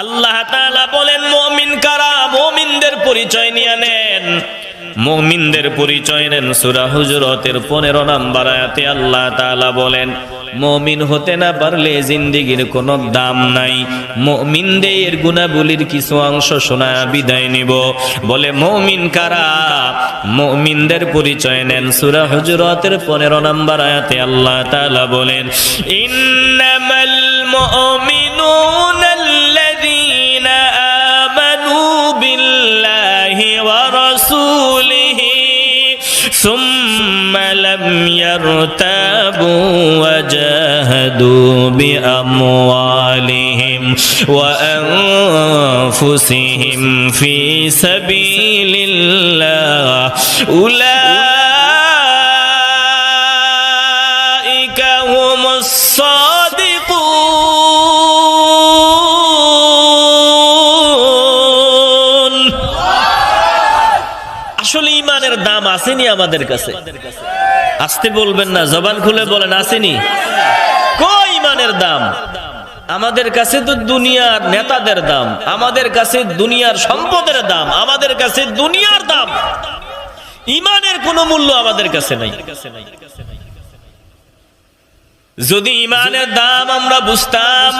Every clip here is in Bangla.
আল্লাহ বলেন, মুমিন কারা? মুমিনদের পরিচয় নিয়ে নেন। মুমিনদের পরিচয় নেন সূরা হুজুরাতের 15 নাম্বার আয়াতে আল্লাহ তাআলা বলেন, মমিন হতে না পারলে জিন্দেগির কোনো দাম নাই। মুমিনদের গুণাবলীর কিছু অংশ শোনা বিদায় নিব। বলে, মমিন কারা? মুমিনদের পরিচয় নেন সূরা হুজুরাতের 15 নাম্বার আয়াতে আল্লাহ তালা বলেন, ইন্নামাল মুমিনুনা لم يرتابوا وجاهدوا بأموالهم وأنفسهم في سبيل الله أولئك هم الصادقون আসলে ইমানের দাম আসেনি আমাদের কাছে আসতে বলবেন না, জবান খুলে বলেন, আসেনি। কই ইমানের দাম? আমাদের কাছে তো দুনিয়ার নেতাদের দাম, আমাদের কাছে দুনিয়ার সম্পদের দাম, আমাদের কাছে দুনিয়ার দাম। ইমানের কোনো মূল্য আমাদের কাছে নাই। যদি ইমানের দাম আমরা বুঝতাম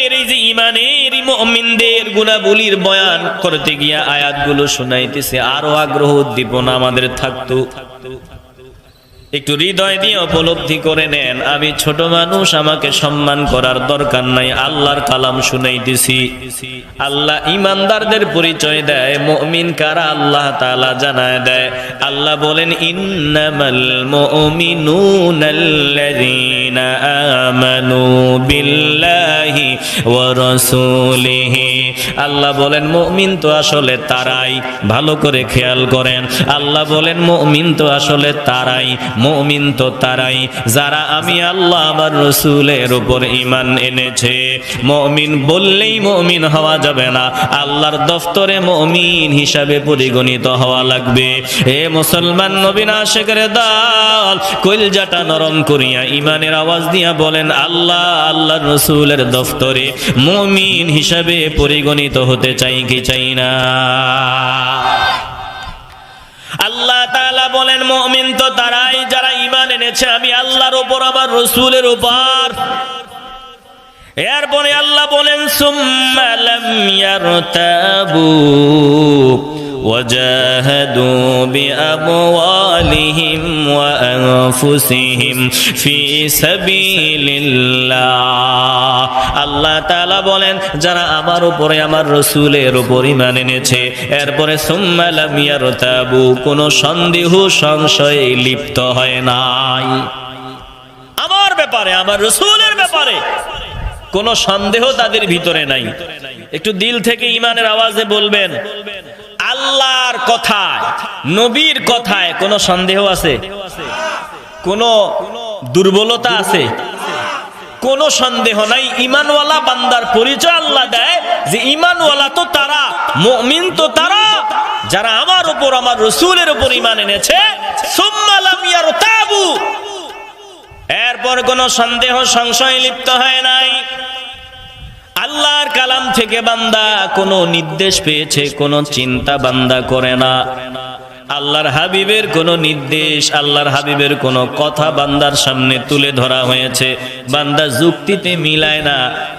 ইমানের এই যে ইমানের মুমিনদের গুণাবলীর বয়ান করতে গিয়া আয়াতগুলো শুনাইতেছে, আরও আগ্রহ উদ্দীপনা আমাদের থাকতো থাকতো। একটু হৃদয় দিয়ে উপলব্ধি করে নেন, আমি ছোট মানুষ, আমাকে সম্মান করার দরকার নাই, আল্লাহর কালাম শুনেই দিছি। আল্লাহ ইমানদারদের পরিচয় দেয়, মমিন কারা আল্লাহ তালা জানায় দেয়। আল্লাহ বলেন, ইন্নামাল মুমিনুনাল্লাযীনা আমানু বিল্লাহি ওয়া রাসূলিহি। আল্লাহ বলেন, মুমিন তো আসলে তারাই, ভালো করে খেয়াল করেন। আল্লাহ বলেন, মুমিন তো আসলে তারাই মুমিন তো তারাই, যারা আমি আল্লাহ আমার রসুলের উপর ইমান এনেছে। মুমিন বললেই মুমিন হওয়া যাবে না, আল্লাহর দফতরে মুমিন হিসাবে পরিগণিত হওয়া লাগবে। হে মুসলমান নবীন আশেকের দল, কলজাটা নরম করিয়া ইমানের আওয়াজ দিয়া বলেন, আল্লাহ, আল্লাহর রসুলের দফতরে মুমিন হিসাবে পরিগণিত হতে চাই কি চাই না? আল্লাহ তাআলা বলেন, মুমিন তো তারাই যারা ঈমান এনেছে। আমি আল্লাহর উপর, আমার রসুলের উপর। এরপরে আল্লাহ বলেন, সুম্মা লাম ইয়ারতাবু। وجاهدوا بأموالهم وأنفسهم في سبيل الله আল্লাহ তাআলা বলেন যারা আমার উপরে আমার রসুলের উপর ইমান এনেছে এরপরে সুম্মা লাম ইয়ারতাবু কোনো সন্দেহ সংশয়ে লিপ্ত হয় নাই আমার ব্যাপারে আমার রসুলের ব্যাপারে কোনো সন্দেহ তাদের ভিতরে নাই একটু দিল থেকে ইমানের আওয়াজে বলবেন আল্লাহর কথায়, নবীর কথায় কোনো সন্দেহ আছে? কোনো দুর্বলতা আছে? কোনো সন্দেহ নাই। ইমানওয়ালা বান্দার পরিচয় আল্লাহ দেয় যে ইমানওয়ালা তো তারা, মুমিন তো তারা, যারা আমার উপর, আমার রসুলের উপর ইমান এনেছে। এরপর কোনো সন্দেহ, সংশয় লিপ্ত হয় নাই। আল্লাহর কালাম থেকে বান্দা কোনো নির্দেশ পেয়েছে কোনো চিন্তা বান্দা করে না। আল্লাহর হাবিবের কোনো নির্দেশ, আল্লাহর হাবিবের কোনো কথা বান্দার সামনে তুলে ধরা হয়েছে। বান্দা যুক্তিতে মিলায় না,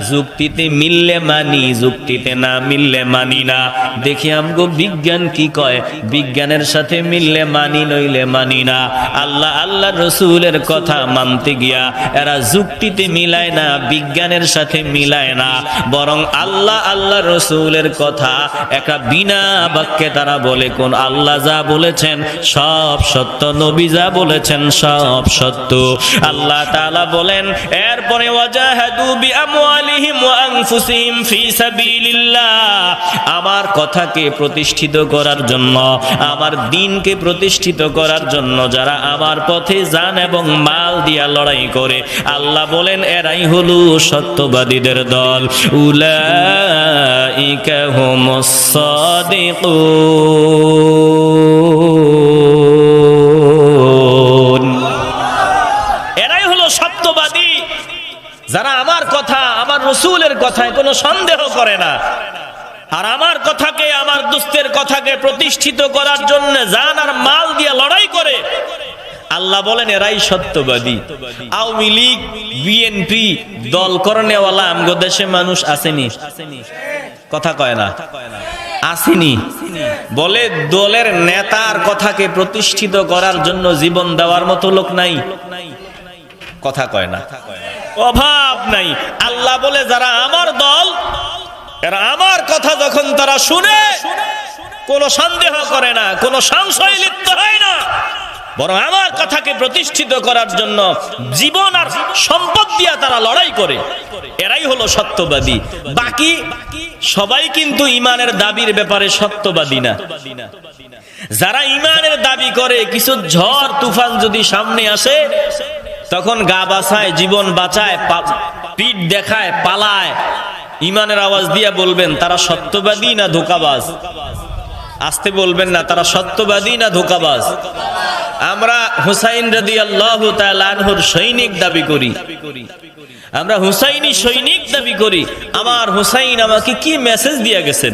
যুক্তিতে মিললে মানি, যুক্তিতে না মিললে মানি না। দেখি আমগো বিজ্ঞান কি কয়, বিজ্ঞানের সাথে মিললে মানি, নইলে মানি না। আল্লাহ আল্লাহ রসুলের কথা মানতে গিয়া এরা যুক্তিতে মিলায় না, বিজ্ঞানের সাথে মিলায় না। বরং আল্লাহ আল্লাহ রসুলের কথা একটা বিনা বাক্যে তারা বলে, কোন আল্লাহ যা বলেছেন, সব সত্য নবী যা বলেছেন, সব সত্য। আল্লাহ তাআলা বলেন, এরপরে আমার কথাকে প্রতিষ্ঠিত করার জন্য, আমার দিনকে প্রতিষ্ঠিত করার জন্য যারা আমার পথে যান এবং মাল দিয়া লড়াই করে, আল্লাহ বলেন, এরাই হলো সত্যবাদীদের দল। উলাইকা হুমুস সাদিকুন। কথায় কোনো সন্দেহ করে না। আর আমার কথাকে, আমার দুস্থের কথাকে প্রতিষ্ঠিত করার জন্য জান আর মাল দিয়ে লড়াই করে। আল্লাহ বলেন, এরাই সত্যবাদী। আওয়ামী লীগ বিএনপি দল করণেওয়ালা, আমগো দেশে মানুষ আসেনি। কথা কয় না। আসেনি। বলে, দলের নেতার কথাকে প্রতিষ্ঠিত করার জন্য জীবন দেওয়ার মতো লোক নাই। কথা কয় না। অভাব নাই। আল্লাহ বলে, যারা আমার দল, এরা আমার কথা যখন তারা শুনে, কোনো সন্দেহ করে না, কোনো সংশয় লিপ্ত হয় না। বরং আমার কথাকে প্রতিষ্ঠিত করার জন্য জীবন আর সম্পদ দিয়া তারা লড়াই করে। এরাই হলো সত্যবাদী। বাকি সবাই কিন্তু ইমানের দাবির ব্যাপারে সত্যবাদী না। যারা ইমানের দাবি করে, কিছু ঝড়, তুফান যদি সামনে আসে তখন গা বাঁচায় জীবন বাঁচায় পিঠ দেখায়, পালায়। ইমানের আওয়াজ দিয়ে বলবেন, তারা সত্যবাদী না ধোকাবাজ? আসতে বলবেন, না, তারা সত্যবাদী না ধোকাবাজ? আমরা হুসাইন রাদি আল্লাহ তালানহুর সৈনিক দাবি করি। আমরা হুসাইনি সৈনিক দাবি করি। আমার হুসাইন আমাকে কি মেসেজ দিয়ে গেছেন?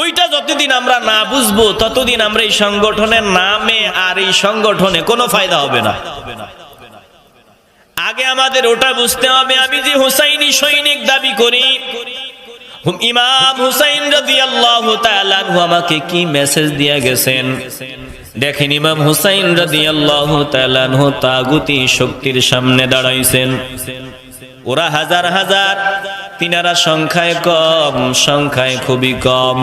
ওইটা যতদিন আমরা না বুঝব, ততদিন আমরা এই সংগঠনের নামে আর এই সংগঠনে কোনো ফায়দা হবে না। আগে আমাদের ওটা বুঝতে হবে, আমি যে হুসাইনি সৈনিক দাবি করি ইমাম হুসাইন রাদিয়াল্লাহু তাআলা আমাকে কি মেসেজ দিয়ে গেছেন? দেখেন, ইমাম হুসাইন রাদিয়াল্লাহু তাআলা তাগুতি শক্তির সামনে দাঁড়াইছেন। ওরা হাজার হাজার তিনারা সংখ্যায় কম সংখ্যায় খুবই কম।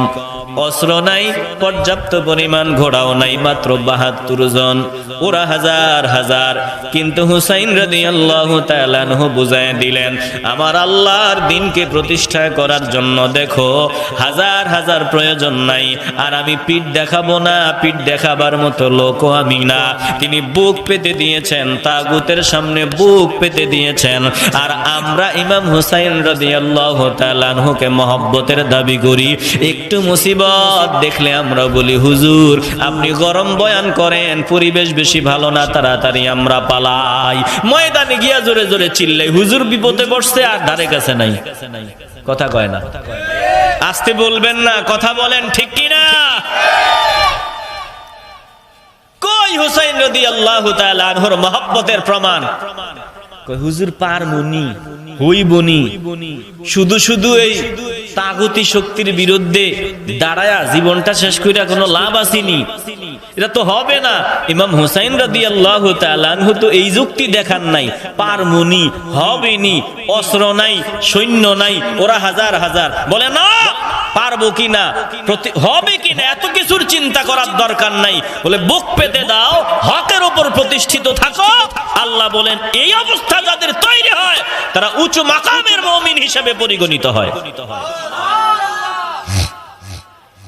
অস্ত্র নাই, পর্যাপ্ত পরিমাণ ঘোড়াও নাই, মাত্র বাহাত্তর জন। ওরা হাজার হাজার। কিন্তু হুসাইন রাদি আল্লাহ তালানহ বুঝাই দিলেন, আমার আল্লাহর দিনকে প্রতিষ্ঠা করার জন্য দেখো, হাজার হাজার প্রয়োজন নাই। আর আমি পিঠ দেখাবো না, পিঠ দেখাবার মতো লোকও আমি না। তিনি বুক পেতে দিয়েছেন, তাগুতের সামনে বুক পেতে দিয়েছেন। আর আমরা ইমাম হুসাইন রাদিয়াল্লাহু তাআলা আনহুকে মহব্বতের দাবি করি, একটু মুসিবত দেখলে আমরা বলি, হুজুর, আপনি গরম বয়ান করেন, পরিবেশ বেশি ভালো না, তাড়াতাড়ি আমরা পালাই। ময়দানে গিয়া জোরে জোরে চিল্লাই, হুজুর, বিপদে পড়ছে আর ধারে কাছে নাই। কথা কয় না। আসতে বলবেন না, কথা বলেন ঠিক কি না কই হুসাইন রদি আল্লাহ আনহর মহব্বতের প্রমাণ? কই হুজুর পার মুনি হই বনি শুধু শুধু এই তাগতি শক্তির বিরুদ্ধে দাঁড়ায়া জীবনটা শেষ কইরা কোনো লাভ আসেনি। এটা তো হবে না। ইমাম হুসাইন রাদি আল্লাহ তালানহু তো এই যুক্তি দেখান নাই পার মুনি হবেনি, অস্ত্র নাই, সৈন্য নাই, ওরা হাজার হাজার। বলে, না, পারব কিনা প্রতি- হবে কিনা এত কিছুর চিন্তা করার দরকার নাই। বলে, বুক পেতে দাও, হকের উপর প্রতিষ্ঠিত থাকো। আল্লাহ বলেন, এই অবস্থা যাদের তৈরি হয়, তারা উঁচু মাকামের মমিন হিসেবে পরিগণিত হয়।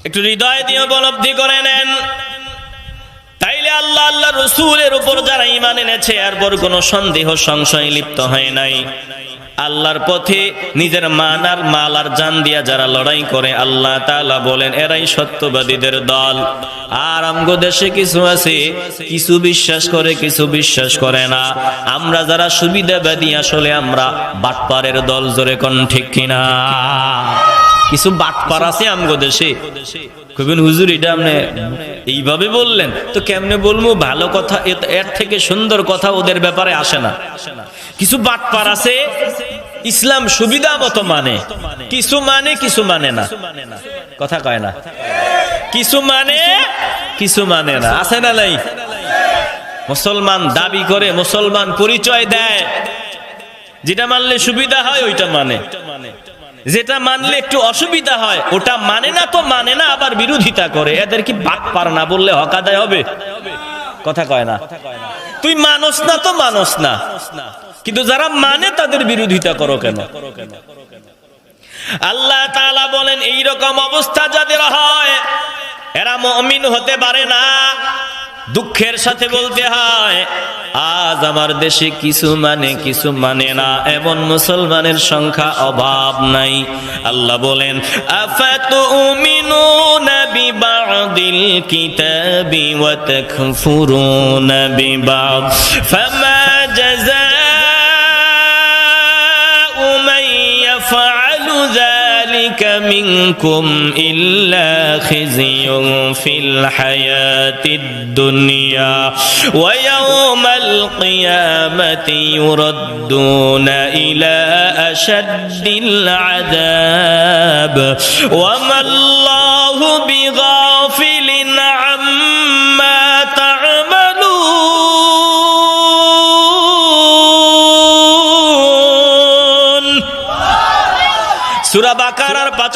একটু হৃদয় দিয়ে উপলব্ধি করে নেন। তাইলে আল্লাহ আল্লাহ রসুলের উপর যারা ইমান এনেছে এরপর কোন সন্দেহ, সংশয় লিপ্ত হয় নাই। আল্লাহর পথে নিজের মান আর মাল আর জান দিয়া যারা লড়াই করে, আল্লাহ তাআলা বলেন, এরাই সত্যবাদীদের দল। আর আমগো দেশে কিছু আছে, কিছু বিশ্বাস করে, কিছু বিশ্বাস করে না। আমরা যারা সুবিধাবাদী, আসলে আমরা বাটপারের দল, জোরে কোন ঠিক কিনা? কিছু বাটপার আছে আমগো দেশে। হুজুর, এটা আপনি এইভাবে বললেন, তো কেমনে বলব? ভালো কথা এর থেকে সুন্দর কথা ওদের ব্যাপারে আসে না। কিছু বাটপার আছে ইসলাম সুবিধা মতো মানে। কিছু মানে কিছু মানে না। কথা কয় না। কিছু মানে কিছু মানে না। আছে না নাই? মুসলমান দাবি করে, মুসলমান পরিচয় দেয়। যেটা মানলে সুবিধা হয়, ওইটা মানে। যেটা মানলে একটু অসুবিধা হয়, ওটা মানে না তো মানে না, আবার বিরোধিতা করে। এদের কি বাক পার না বললে হক আদায় হবে? কথা কয় না। তুই মানস না তো মানস না। কিন্তু যারা মানে তাদের বিরোধিতা করো কেন? আল্লাহ তাআলা বলেন এই রকম অবস্থা যাদের হয়, এরা মুমিন হতে পারে না। দুঃখের সাথে বলতে হয়, আজ আমার দেশে কিছু মানে কিছু মানে না। এমন মুসলমানের সংখ্যা অভাব নাই। আল্লাহ বলেন, আফাতুমিনুনা بعض الكتاب وتكفرون ببعض فما جزاء من يفعل ذلك منكم إلا خزي في الحياة الدنيا ويوم القيامة يردون إلى أشد العذاب وما الله بغير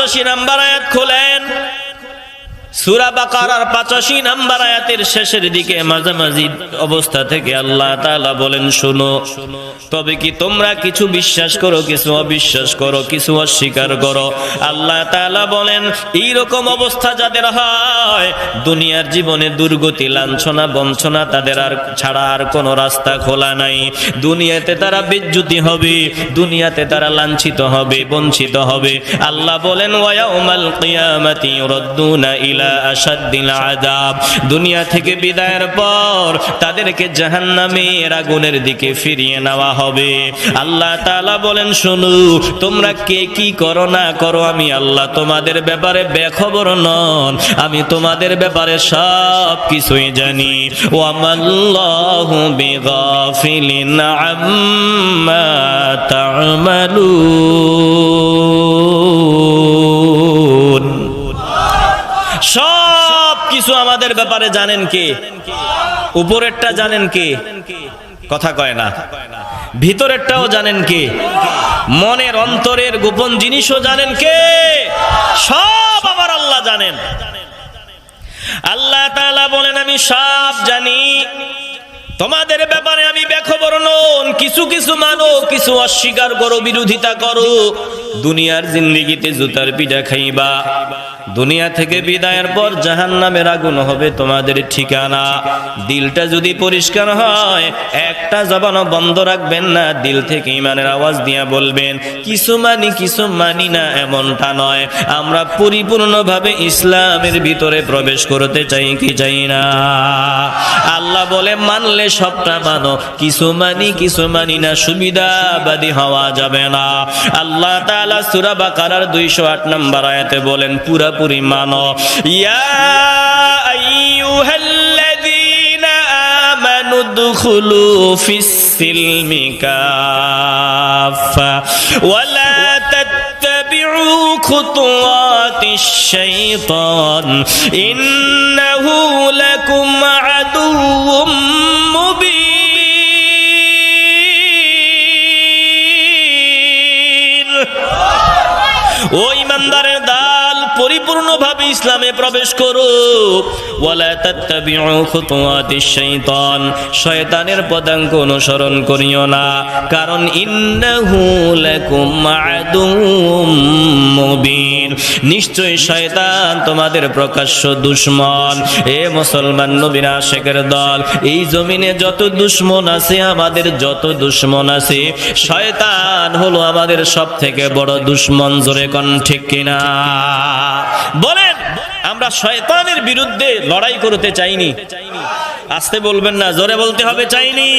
পাঁচাশি নাম্বার আয়াত খোলেন সুরা বাকারার পাঁচাশি নাম্বার আয়াতের শেষের দিকে মাঝামাঝি অবস্থা থেকে আল্লাহ তাআলা বলেন, শোনো। তবে কি তোমরা কিছু বিশ্বাস করো, কিছু অবিশ্বাস করো, কিছু অস্বীকার করো? আল্লাহ বলেন অবস্থা যাদের হয়, দুনিয়ার জীবনে দুর্গতি, লাঞ্ছনা, বঞ্চনা তাদের আর ছাড়া আর কোনো রাস্তা খোলা নাই। দুনিয়াতে তারা বিচ্যুতি হবে, দুনিয়াতে তারা লাঞ্ছিত হবে, বঞ্চিত হবে। আল্লাহ বলেন ওয়াউমাল কিয়ামাতি ইউরাদ্দুনা ইলা আশাদ্দিল আযাব। দুনিয়া থেকে বিদায়ের পর তাদেরকে জাহান্নামের আগুনের দিকে ফিরিয়ে নেওয়া হবে। আল্লাহ তাআলা বলেন, শুনো, তোমরা কে কি করো না করো, আমি আল্লাহ তোমাদের ব্যাপারে বেখবর নন। আমি তোমাদের ব্যাপারে সব কিছুই জানি। ওয়ামাল্লাহু বিগাফিলিন আম্মা তা'মালুন সব কিছু আমাদের ব্যাপারে জানেন কে? উপরেরটা জানেন কে? কথা কয় না। ভিতরেরটাও জানেন কে? মনের অন্তরের গোপন জিনিসও জানেন কে? সব আমার আল্লাহ জানেন। আল্লাহ তাআলা বলেন, আমি সব জানি। তোমাদের ব্যাপারে আমি বেখবর নন। কিছু কিছু মানো কিছু অস্বীকার করো, বিরোধিতা করো। দুনিয়ার জিন্দিগিতে জুতার পিঠা খাইবা। দুনিয়া থেকে বিদায়ের পর জাহান নামের আগুন হবে তোমাদের ঠিকানা। দিলটা যদি পরিষ্কার হয়, একটা জবানও বন্ধ রাখবেন না। দিল থেকে ইমানের আওয়াজ দিয়া বলবেন, কিছু মানি কিছু মানি না, এমনটা নয়। আমরা পরিপূর্ণভাবে ইসলামের ভিতরে প্রবেশ করতে চাই কি চাই না? আল্লাহ বলে, মানলে বলে সবটা মানো। কিছু মানি কিছু মানি না, সুবিধাবাদী হওয়া যাবে না। আল্লাহ তালা তাআলা সূরা দুইশো আট নম্বর আয়াতে বলেন, পুরাপুরি মানো। ইয়া আইয়ুহাল্লাযীনা خطوات الشيطان إنه لكم عدو مبين ও ইমানদারের দাল পরিপূর্ণভাবে ইসলামে প্রবেশ করো শয়তানের পদাঙ্ক অনুসরণ করিও না, কারণ নিশ্চয় শয়তান তোমাদের প্রকাশ্য দুশমন। এ মুসলমান নবীর আশেকের দল, এই জমিনে যত দুশমন আছে, আমাদের যত দুশমন আছে, শয়তান হলো আমাদের সব থেকে বড় দুশমন, জোরে কোন ঠিক কিনা? বলেন। আমরা শয়তানের বিরুদ্ধে লড়াই করতে চাইনি। আসতে বলবেন না জোরে বলতে হবে চাইনি।